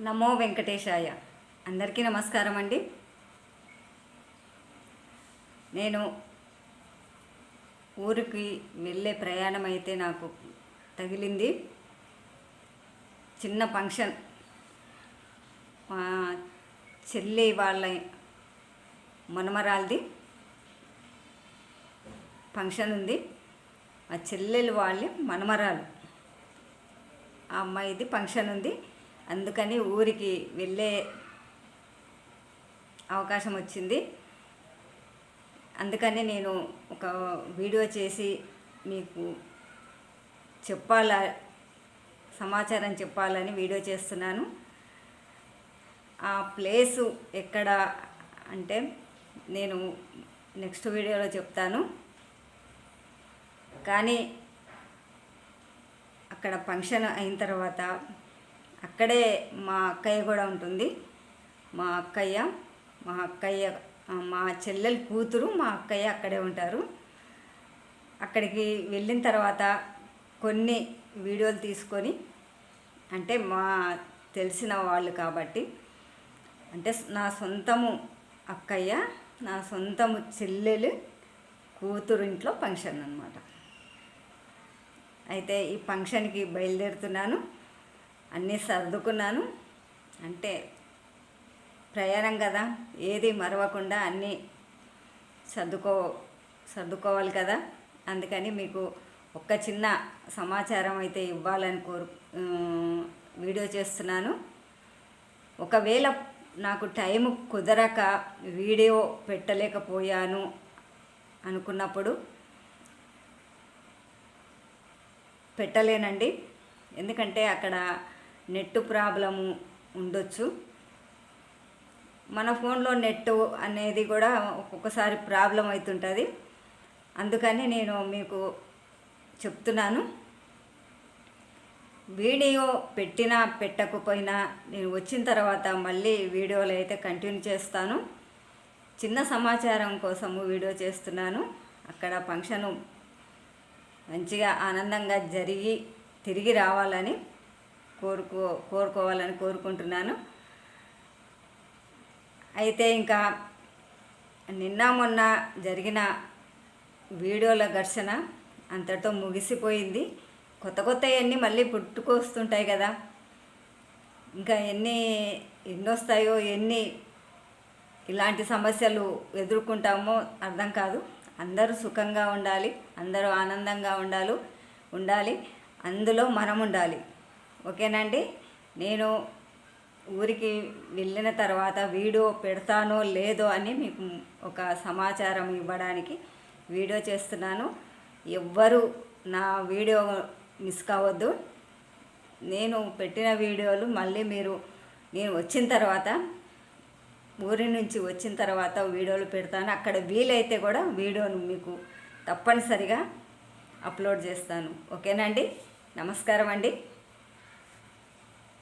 నమో వెంకటేశాయ. అందరికీ నమస్కారం అండి. నేను ఊరికి వెళ్ళే ప్రయాణం అయితే నాకు తగిలింది. చిన్న ఫంక్షన్. మా చెల్లి వాళ్ళ మనమరాలది ఫంక్షన్ ఉంది. మా చెల్లెలు వాళ్ళ మనమరాలు. ఆ అమ్మాయిది ఫంక్షన్ ఉంది. అందుకని ఊరికి వెళ్ళే అవకాశం వచ్చింది. అందుకని నేను ఒక వీడియో చేసి మీకు చెప్పాల సమాచారం చెప్పాలని వీడియో చేస్తున్నాను. ఆ ప్లేసు ఎక్కడ అంటే నేను నెక్స్ట్ వీడియోలో చెప్తాను. కానీ అక్కడ ఫంక్షన్ అయిన తర్వాత అక్కడే మా అక్కయ్య కూడా ఉంటుంది. మా అక్కయ్య మా అక్కయ్య మా చెల్లెల కూతురు మా అక్కయ్య అక్కడే ఉంటారు. అక్కడికి వెళ్ళిన తర్వాత కొన్ని వీడియోలు తీసుకొని అంటే మా తెలిసిన వాళ్ళు కాబట్టి అంటే నా సొంతము అక్కయ్య నా సొంతము చెల్లెలు కూతురు ఇంట్లో ఫంక్షన్ అనమాట అయితే ఈ ఫంక్షన్కి బయలుదేరుతున్నాను. అన్నీ సర్దుకున్నాను. అంటే ప్రయాణం కదా ఏది మరవకుండా అన్నీ సర్దుకో సర్దుకోవాలి కదా. అందుకని మీకు ఒక చిన్న సమాచారం అయితే ఇవ్వాలని కోరు వీడియో చేస్తున్నాను. ఒకవేళ నాకు టైం కుదరక వీడియో పెట్టలేకపోయాను అనుకున్నప్పుడు పెట్టలేనండి. ఎందుకంటే అక్కడ నెట్ ప్రాబ్లము ఉండొచ్చు. మన ఫోన్లో నెట్ అనేది కూడా ఒక్కొక్కసారి ప్రాబ్లం అవుతుంటుంది అందుకని నేను మీకు చెప్తున్నాను. వీడియో పెట్టినా పెట్టకపోయినా నేను వచ్చిన తర్వాత మళ్ళీ వీడియోలు అయితే కంటిన్యూ చేస్తాను. చిన్న సమాచారం కోసము వీడియో చేస్తున్నాను. అక్కడ ఫంక్షను మంచిగా ఆనందంగా జరిగి తిరిగి రావాలని కోరుకో కోరుకోవాలని కోరుకుంటున్నాను. అయితే ఇంకా నిన్న మొన్న జరిగిన వీడియోల ఘర్షణ అంతటితో ముగిసిపోయింది. కొత్త కొత్త అన్నీ మళ్ళీ పుట్టుకొస్తుంటాయి కదా. ఇంకా ఎన్ని ఎన్ని వస్తాయో ఎన్ని ఇలాంటి సమస్యలు ఎదుర్కొంటామో అర్థం కాదు. అందరూ సుఖంగా ఉండాలి అందరూ ఆనందంగా ఉండాలి ఉండాలి అందులో మనం ఉండాలి ఓకేనండి? నేను ఊరికి వెళ్ళిన తర్వాత వీడియో పెడతానో లేదో అని మీకు ఒక సమాచారం ఇవ్వడానికి వీడియో చేస్తున్నాను. ఎవ్వరు నా వీడియో మిస్ కావద్దు. నేను పెట్టిన వీడియోలు మళ్ళీ మీరు నేను వచ్చిన తర్వాత ఊరి నుంచి వచ్చిన తర్వాత వీడియోలు పెడతాను. అక్కడ వీలైతే కూడా వీడియోను మీకు తప్పనిసరిగా అప్లోడ్ చేస్తాను. ఓకేనండి? నమస్కారం అండి.